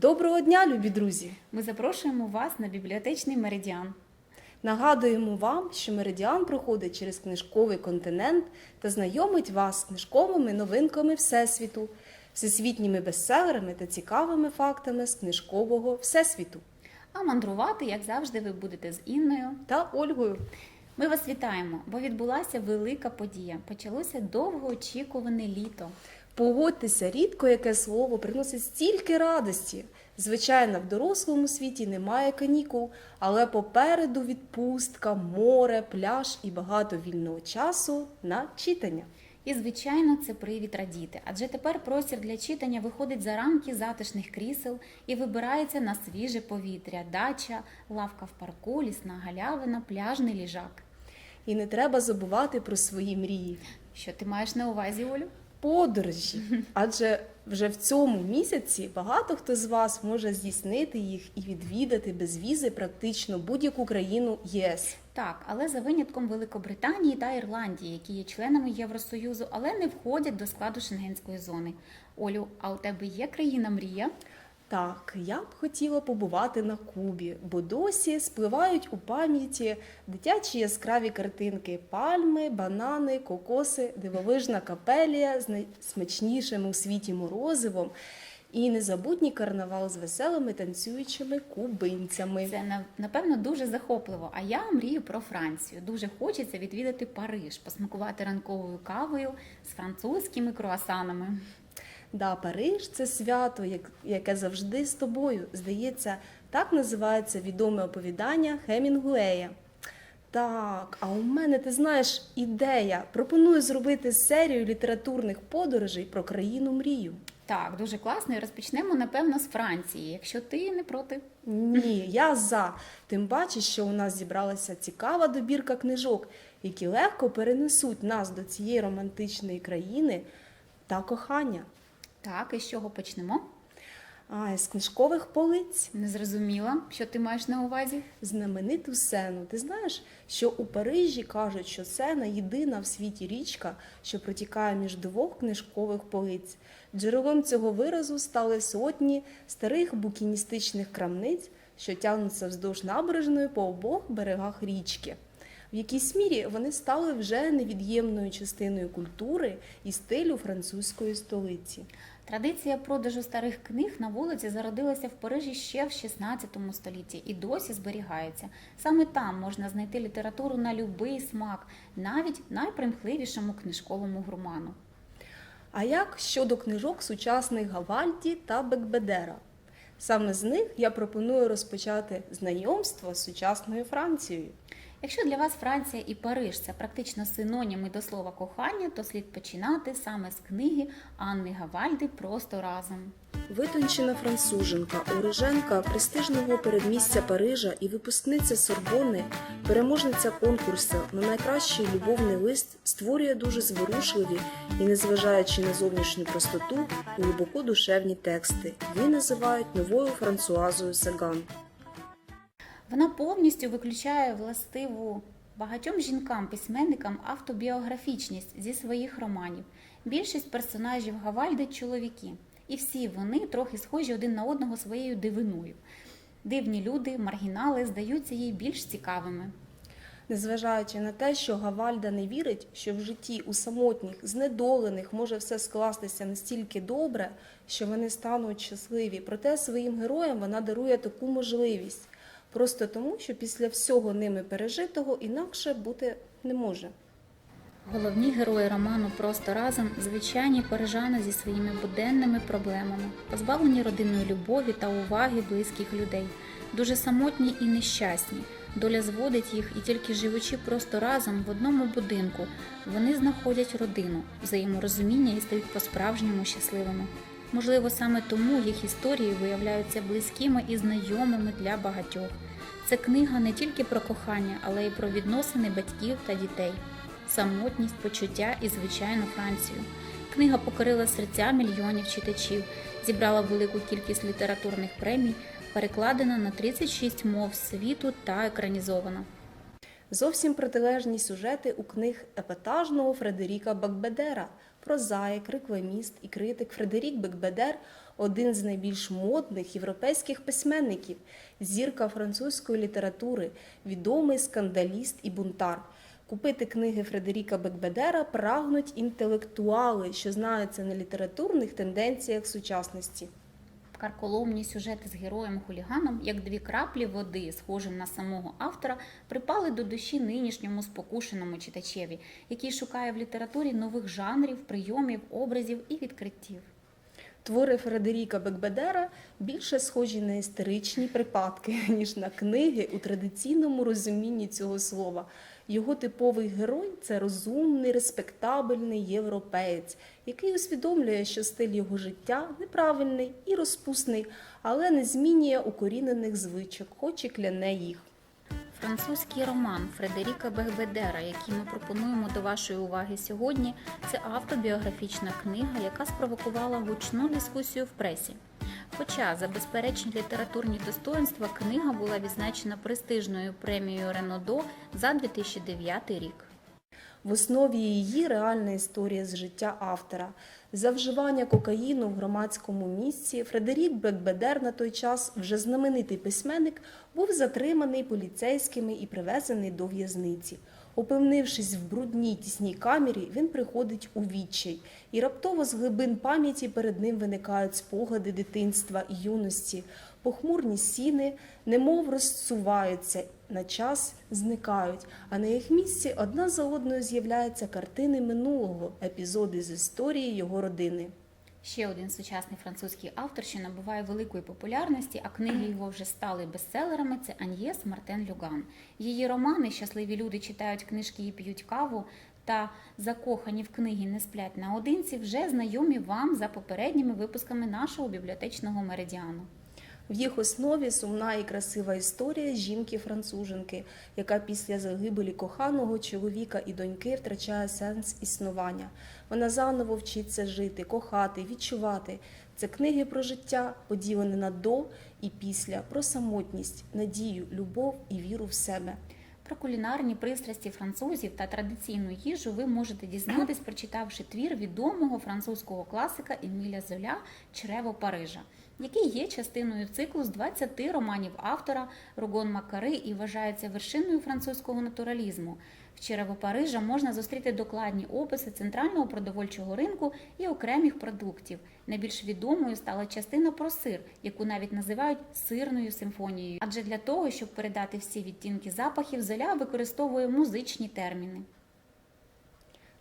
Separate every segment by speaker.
Speaker 1: Доброго дня, любі друзі!
Speaker 2: Ми запрошуємо вас на бібліотечний меридіан.
Speaker 1: Нагадуємо вам, що меридіан проходить через книжковий континент та знайомить вас з книжковими новинками Всесвіту, всесвітніми бестселерами та цікавими фактами з книжкового Всесвіту.
Speaker 2: А мандрувати, як завжди, ви будете з Інною.
Speaker 1: Та Ольгою.
Speaker 2: Ми вас вітаємо, бо відбулася велика подія. Почалося довгоочікуване літо.
Speaker 1: Погодьтеся, рідко яке слово приносить стільки радості. Звичайно, в дорослому світі немає канікул, але попереду відпустка, море, пляж і багато вільного часу на читання.
Speaker 2: І, звичайно, це привід радіти, адже тепер простір для читання виходить за рамки затишних крісел і вибирається на свіже повітря, дача, лавка в парку, лісна галявина, пляжний ліжак.
Speaker 1: І не треба забувати про свої мрії.
Speaker 2: Що ти маєш на увазі, Олю?
Speaker 1: Подорожі. Адже вже в цьому місяці багато хто з вас може здійснити їх і відвідати без візи практично будь-яку країну ЄС.
Speaker 2: Так, але за винятком Великобританії та Ірландії, які є членами Євросоюзу, але не входять до складу шенгенської зони. Олю, а у тебе є країна мрія?
Speaker 1: Так, я б хотіла побувати на Кубі, бо досі спливають у пам'яті дитячі яскраві картинки: пальми, банани, кокоси, дивовижна капелія з найсмачнішим у світі морозивом і незабутній карнавал з веселими танцюючими кубинцями.
Speaker 2: Це напевно дуже захопливо. А я мрію про Францію. Дуже хочеться відвідати Париж, посмакувати ранковою кавою з французькими круасанами.
Speaker 1: Да, Париж це свято, яке завжди з тобою. Здається, так називається відоме оповідання Хемінгуея. Так, а у мене, ти знаєш, ідея. Пропоную зробити серію літературних подорожей про країну мрію.
Speaker 2: Так, дуже класно. І розпочнемо, напевно, з Франції, якщо ти не проти.
Speaker 1: Ні, я за. Тим паче, що у нас зібралася цікава добірка книжок, які легко перенесуть нас до цієї романтичної країни та кохання.
Speaker 2: Так, і з чого почнемо?
Speaker 1: А, з книжкових полиць.
Speaker 2: Не зрозуміла, що ти маєш на увазі.
Speaker 1: знамениту сену. Ти знаєш, що у Парижі кажуть, що сена єдина в світі річка, що протікає між двох книжкових полиць. Джерелом цього виразу стали сотні старих букіністичних крамниць, що тягнуться вздовж набережної по обох берегах річки. В якійсь мірі вони стали вже невід'ємною частиною культури і стилю французької столиці.
Speaker 2: Традиція продажу старих книг на вулиці зародилася в Парижі ще в 16 столітті і досі зберігається. Саме там можна знайти літературу на любий смак, навіть найпримхливішому книжковому гурману.
Speaker 1: А як щодо книжок сучасних Гавальді та Бекбедера? Саме з них я пропоную розпочати знайомство з сучасною Францією.
Speaker 2: Якщо для вас Франція і Париж це практично синоніми до слова кохання, то слід починати саме з книги Анни Гавальди Просто разом.
Speaker 1: Витончена француженка, уроженка престижного передмістя Парижа і випускниця Сорбони, переможниця конкурсу на найкращий любовний лист створює дуже зворушливі і, незважаючи на зовнішню простоту, глибоко душевні тексти. Її називають новою Франсуазою Саган.
Speaker 2: Вона повністю виключає властиву багатьом жінкам-письменникам автобіографічність зі своїх романів. Більшість персонажів Гавальди чоловіки, і всі вони трохи схожі один на одного своєю дивиною. Дивні люди, маргінали здаються їй більш цікавими.
Speaker 1: Незважаючи на те, що Гавальда не вірить, що в житті у самотніх, знедолених може все скластися настільки добре, що вони стануть щасливі. Проте своїм героям вона дарує таку можливість, просто тому, що після всього ними пережитого інакше бути не може.
Speaker 2: Головні герої роману просто разом звичайні парижани зі своїми буденними проблемами, позбавлені родинної любові та уваги близьких людей, дуже самотні і нещасні. Доля зводить їх, і тільки живучи просто разом в одному будинку, вони знаходять родину, взаєморозуміння і стають по-справжньому щасливими. Можливо, саме тому їх історії виявляються близькими і знайомими для багатьох. Це книга не тільки про кохання, але й про відносини батьків та дітей, самотність, почуття і звичайну Францію. Книга покорила серця мільйонів читачів, зібрала велику кількість літературних премій, перекладена на 36 мов світу та екранізована.
Speaker 1: Зовсім протилежні сюжети у книг епатажного Фредеріка Бакбедера. Прозаїк, рекламіст і критик Фредерік Бекбедер один з найбільш модних європейських письменників, зірка французької літератури, відомий скандаліст і бунтар. Купити книги Фредеріка Бекбедера прагнуть інтелектуали, що знаються на літературних тенденціях сучасності.
Speaker 2: Карколомні сюжети з героєм-хуліганом, як дві краплі води, схожим на самого автора, припали до душі нинішньому спокушеному читачеві, який шукає в літературі нових жанрів, прийомів, образів і відкриттів.
Speaker 1: Твори Фредеріка Бекбедера більше схожі на історичні припадки, ніж на книги у традиційному розумінні цього слова. Його типовий герой це розумний, респектабельний європеєць, який усвідомлює, що стиль його життя неправильний і розпусний, але не змінює укорінених звичок, хоч і кляне їх.
Speaker 2: Французький роман Фредеріка Бегбедера, який ми пропонуємо до вашої уваги сьогодні, це автобіографічна книга, яка спровокувала гучну дискусію в пресі. Хоча за безперечні літературні достоинства книга була відзначена престижною премією Ренодо за 2009 рік.
Speaker 1: В основі її реальна історія з життя автора. За вживання кокаїну в громадському місці Фредерік Бекбедер на той час, вже знаменитий письменник, був затриманий поліцейськими і привезений до в'язниці. Опевнившись в брудній тісній камері, він приходить у відчай, і раптово з глибин пам'яті перед ним виникають спогади дитинства і юності. Похмурні сіни, немов розсуваються, на час зникають, а на їх місці одна за одною з'являються картини минулого, епізоди з історії його родини.
Speaker 2: Ще один сучасний французький автор, що набуває великої популярності, а книги його вже стали бестселерами. Це Аньєс Мартен Люган. Її романи Щасливі люди читають книжки і п'ють каву та закохані в книги не сплять наодинці вже знайомі вам за попередніми випусками нашого бібліотечного меридіану.
Speaker 1: В їх основі сумна і красива історія жінки-француженки, яка після загибелі коханого чоловіка і доньки втрачає сенс існування. Вона заново вчиться жити, кохати, відчувати. Це книги про життя, поділені на до і після, про самотність, надію, любов і віру в себе.
Speaker 2: Про кулінарні пристрасті французів та традиційну їжу ви можете дізнатись, прочитавши твір відомого французького класика Еміля Золя Чрево Парижа, який є частиною циклу з 20 романів автора Ругон Макари і вважається вершиною французького натуралізму. В Черево Парижа можна зустріти докладні описи центрального продовольчого ринку і окремих продуктів. Найбільш відомою стала частина про сир, яку навіть називають сирною симфонією. Адже для того, щоб передати всі відтінки запахів, Золя використовує музичні терміни.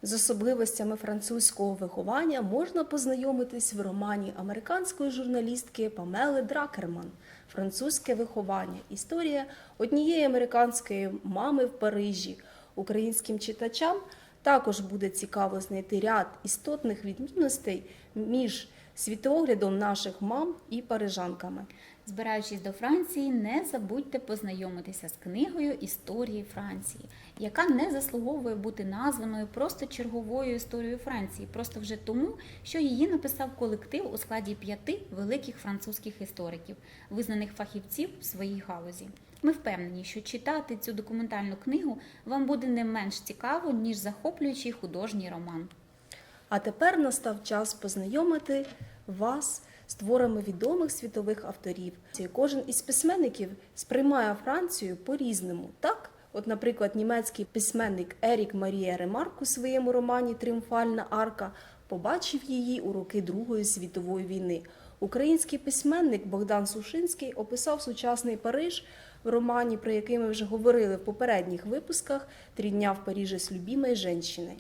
Speaker 1: З особливостями французького виховання можна познайомитись в романі американської журналістки Памели Дракерман Французьке виховання. Історія однієї американської мами в Парижі. Українським читачам також буде цікаво знайти ряд істотних відмінностей між світоглядом наших мам і парижанками.
Speaker 2: Збираючись до Франції, не забудьте познайомитися з книгою Історії Франції, яка не заслуговує бути названою просто черговою історією Франції, просто вже тому, що її написав колектив у складі п'яти великих французьких істориків, визнаних фахівців в своїй галузі. Ми впевнені, що читати цю документальну книгу вам буде не менш цікаво, ніж захоплюючий художній роман.
Speaker 1: А тепер настав час познайомити вас з творами відомих світових авторів. Кожен із письменників сприймає Францію по-різному. Так, от, наприклад, німецький письменник Ерік Марія Ремарк у своєму романі Тріумфальна арка побачив її у роки Другої світової війни. Український письменник Богдан Сушинський описав сучасний Париж в романі, про який ми вже говорили в попередніх випусках Три дня в Парижі з любімою жінщиною.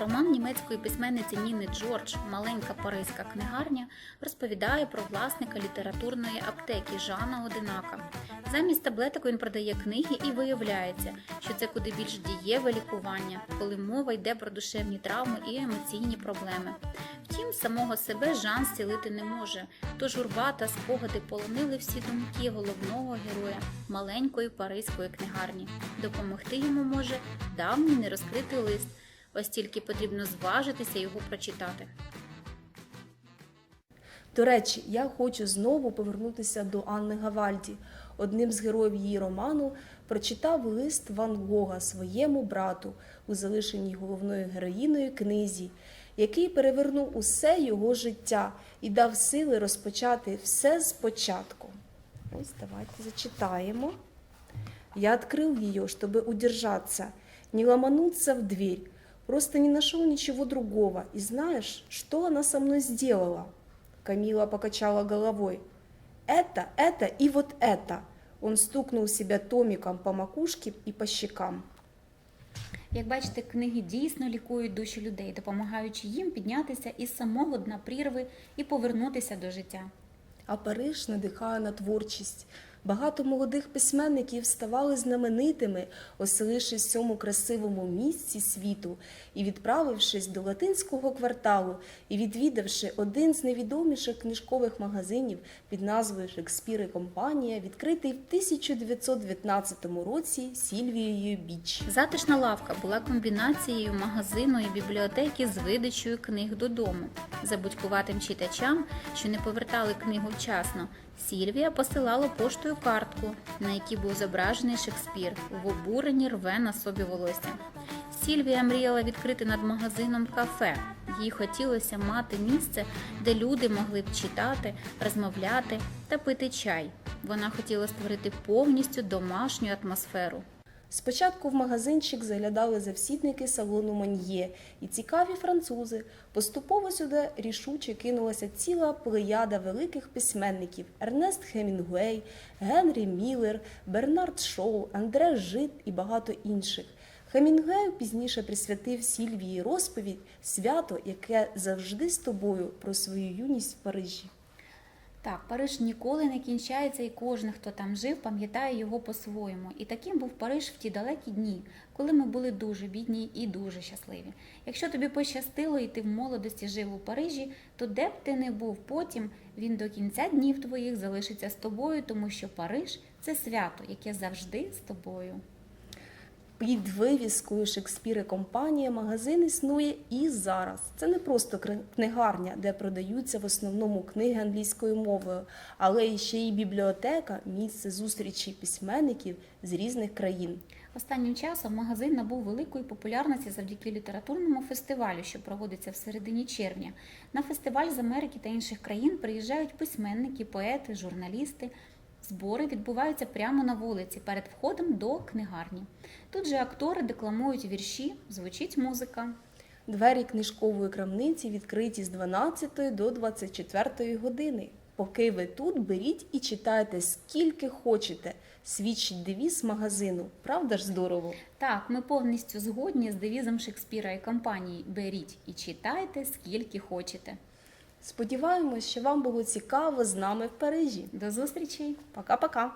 Speaker 2: Роман німецької письменниці Ніни Джордж Маленька паризька книгарня розповідає про власника літературної аптеки Жана Одинака. Замість таблеток він продає книги і виявляється, що це куди більш дієве лікування, коли мова йде про душевні травми і емоційні проблеми. Втім, самого себе Жан зцілити не може, тож журба та спогади полонили всі думки головного героя маленької паризької книгарні. Допомогти йому може давній нерозкритий лист. Ось тільки потрібно зважитися його прочитати.
Speaker 1: До речі, я хочу знову повернутися до Анни Гавальді. Одним з героїв її роману прочитав лист Ван Гога своєму брату у залишеній головною героїною книзі, який перевернув усе його життя і дав сили розпочати все спочатку. Ось давайте зачитаємо. Я открыл ее, чтобы удержаться, не ломануться в дверь. Просто не нашел ничего другого. И знаешь, что она со мной сделала? Камила покачала головой Это, это и вот это. Он стукнул себя томиком по макушке и по щекам.
Speaker 2: Як бачите, книги дійсно лікують душі людей, допомагаючи їм піднятися із самого дна прірви і повернутися до життя.
Speaker 1: А Париж надихає на творчість. Багато молодих письменників ставали знаменитими, оселившись в цьому красивому місці світу і відправившись до латинського кварталу і відвідавши один з найвідоміших книжкових магазинів під назвою Шекспір і компанія, відкритий в 1919 році Сільвією Біч.
Speaker 2: Затишна лавка була комбінацією магазину і бібліотеки з видачею книг додому. Забудькуватим читачам, що не повертали книгу вчасно, Сільвія посилала поштою картку, на якій був зображений Шекспір, в обуренні рве на собі волосся. Сільвія мріяла відкрити над магазином кафе. Їй хотілося мати місце, де люди могли б читати, розмовляти та пити чай. Вона хотіла створити повністю домашню атмосферу.
Speaker 1: Спочатку в магазинчик заглядали завсідники салону Мон'є і цікаві французи. Поступово сюди рішуче кинулася ціла плеяда великих письменників Ернест Хемінгуей, Генрі Міллер, Бернард Шоу, Андре Жит і багато інших. Хемінгуей пізніше присвятив Сільвії розповідь свято, яке завжди з тобою про свою юність в Парижі.
Speaker 2: Так, Париж ніколи не кінчається, і кожен, хто там жив, пам'ятає його по-своєму. І таким був Париж в ті далекі дні, коли ми були дуже бідні і дуже щасливі. Якщо тобі пощастило і ти в молодості жив у Парижі, то де б ти не був потім, він до кінця днів твоїх залишиться з тобою, тому що Париж це свято, яке завжди з тобою.
Speaker 1: Під вивіскою Шекспір і компанія магазин існує і зараз. Це не просто книгарня, де продаються в основному книги англійською мовою, але ще й бібліотека, місце зустрічі письменників з різних країн.
Speaker 2: Останнім часом магазин набув великої популярності завдяки літературному фестивалю, що проводиться в середині червня. На фестиваль з Америки та інших країн приїжджають письменники, поети, журналісти. Збори відбуваються прямо на вулиці перед входом до книгарні. Тут же актори декламують вірші, звучить музика.
Speaker 1: Двері книжкової крамниці відкриті з 12 до 24 години. Поки ви тут, беріть і читайте скільки хочете. Свідчить девіз магазину. Правда ж здорово?
Speaker 2: Так, ми повністю згодні з девізом Шекспіра і компанії Беріть і читайте скільки хочете.
Speaker 1: Сподіваємось, що вам було цікаво з нами в Парижі.
Speaker 2: До зустрічі!
Speaker 1: Пока-пока!